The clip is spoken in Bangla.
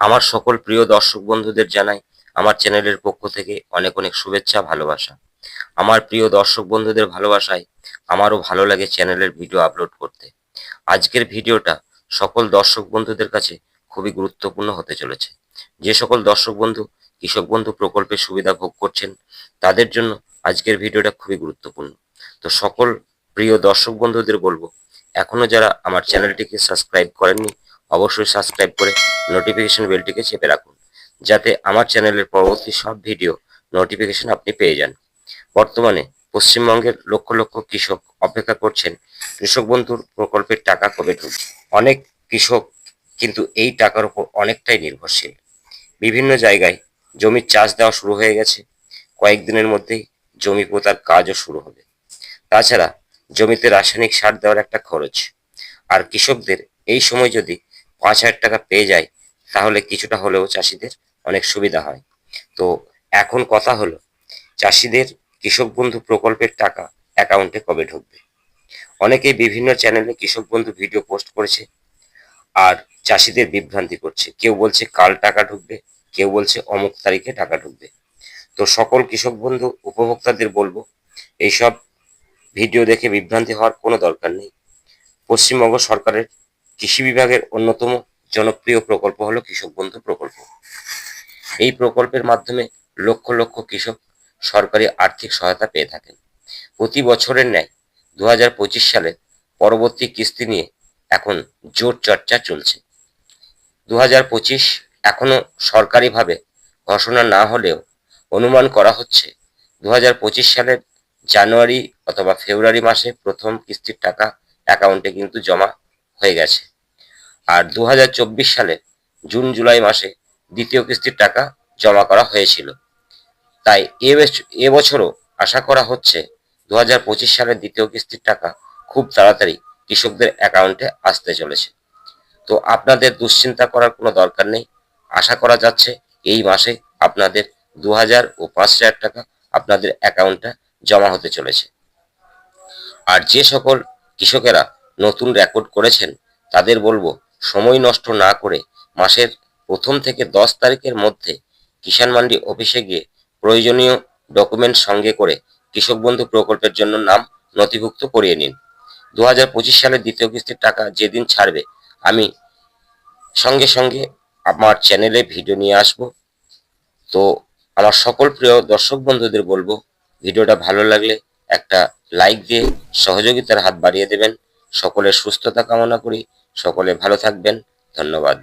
আমার সকল প্রিয় দর্শক বন্ধুদের জানাই আমার চ্যানেলের পক্ষ থেকে অনেক অনেক শুভেচ্ছা, ভালোবাসা। আমার প্রিয় দর্শক বন্ধুদের ভালোবাসায় আমারও ভালো লাগে চ্যানেলের ভিডিও আপলোড করতে। আজকের ভিডিওটা সকল দর্শক বন্ধুদের কাছে খুবই গুরুত্বপূর্ণ হতে চলেছে। যে সকল দর্শক বন্ধু, কৃষক বন্ধু প্রকল্পের সুবিধা ভোগ করছেন, তাদের জন্য আজকের ভিডিওটা খুবই গুরুত্বপূর্ণ। তো সকল প্রিয় দর্শক বন্ধুদের বলব, এখনও যারা আমার চ্যানেলটিকে সাবস্ক্রাইব করেননি অবশ্যই সাবস্ক্রাইব করে নোটিফিকেশন বেলটিকে চেপে রাখুন, যাতে আমার চ্যানেলের পরবর্তী সব ভিডিও নোটিফিকেশন আপনি পেয়ে যান। বর্তমানে পশ্চিমবঙ্গের লক্ষ লক্ষ কৃষক অপেক্ষা করছেন কৃষক বন্ধুর প্রকল্পের টাকা কবে ঢুকবে? অনেক কৃষক কিন্তু এই টাকার উপর অনেকটাই নির্ভরশীল। বিভিন্ন জায়গায় জমির চাষ দেওয়া শুরু হয়ে গেছে, কয়েকদিনের মধ্যেই জমি পোতার কাজও শুরু হবে। তাছাড়া জমিতে রাসায়নিক সার দেওয়ার একটা খরচ। আর কৃষকদের এই সময় যদি পাঁচ হাজার টাকা পেয়ে যায়, তাহলে কিছুটা হলেও চাষিদের অনেক সুবিধা হয়। তো এখন কথা হলো, চাষিদের কৃষক বন্ধু প্রকল্পের টাকা অ্যাকাউন্টে কবে ঢুকবে? অনেকেই বিভিন্ন চ্যানেলে কৃষক বন্ধু ভিডিও পোস্ট করেছে আর চাষিদের বিভ্রান্তি করছে। কেউ বলছে কাল টাকা ঢুকবে, কেউ বলছে অমুক তারিখে টাকা ঢুকবে। তো সকল কৃষক বন্ধু উপভোক্তাদের বলব, এইসব ভিডিও দেখে বিভ্রান্তি হওয়ার কোনো দরকার নেই। পশ্চিমবঙ্গ সরকারের কৃষি বিভাগের অন্যতম জনপ্রিয় প্রকল্প হলো কৃষক বন্ধু প্রকল্প। এই প্রকল্পের মাধ্যমে লক্ষ লক্ষ কৃষক সরকারি আর্থিক সহায়তা পেয়ে থাকেন। প্রতি বছরের ন্যায় দু সালে পরবর্তী কিস্তি নিয়ে এখন জোর চর্চা চলছে। দু হাজার পঁচিশ এখনও সরকারিভাবে ঘোষণা না হলেও অনুমান করা হচ্ছে দু হাজার পঁচিশ সালের জানুয়ারি অথবা ফেব্রুয়ারি মাসে প্রথম কিস্তির টাকা অ্যাকাউন্টে কিন্তু জমা হয়ে গেছে। আর দু হাজার চব্বিশ সালে জুন, জুলাই মাসে দ্বিতীয় কিস্তির টাকা জমা করা হয়েছিল। তাই এবছরও আশা করা হচ্ছে দু হাজার সালের দ্বিতীয় কিস্তির টাকা খুব তাড়াতাড়ি কৃষকদের অ্যাকাউন্টে আসতে চলেছে। তো আপনাদের দুশ্চিন্তা করার কোনো দরকার নেই। আশা করা যাচ্ছে এই মাসে আপনাদের দু হাজার ও পাঁচ হাজার টাকা আপনাদের অ্যাকাউন্টে জমা হতে চলেছে। আর যে সকল কৃষকেরা নতুন রেকর্ড করেছেন, তাদের বলব, সময় নষ্ট না করে মাসের প্রথম থেকে দশ তারিখের মধ্যে কিষাণ মান্ডি অফিসে গিয়ে প্রয়োজনীয় ডকুমেন্ট সঙ্গে করে কৃষক বন্ধু প্রকল্পের জন্য নাম নথিভুক্ত করিয়ে নিন। দু হাজার পঁচিশ সালের দ্বিতীয় কিস্তির টাকা যেদিন ছাড়বে, আমি সঙ্গে সঙ্গে আমার চ্যানেলে ভিডিও নিয়ে আসব। তো আমার সকল প্রিয় দর্শক বন্ধুদের বলব ভিডিওটা ভালো লাগলে একটা লাইক দিয়ে সহযোগিতার হাত বাড়িয়ে দেবেন। সকলের সুস্থতা কামনা করি সকলে ভালো থাকবেন ধন্যবাদ।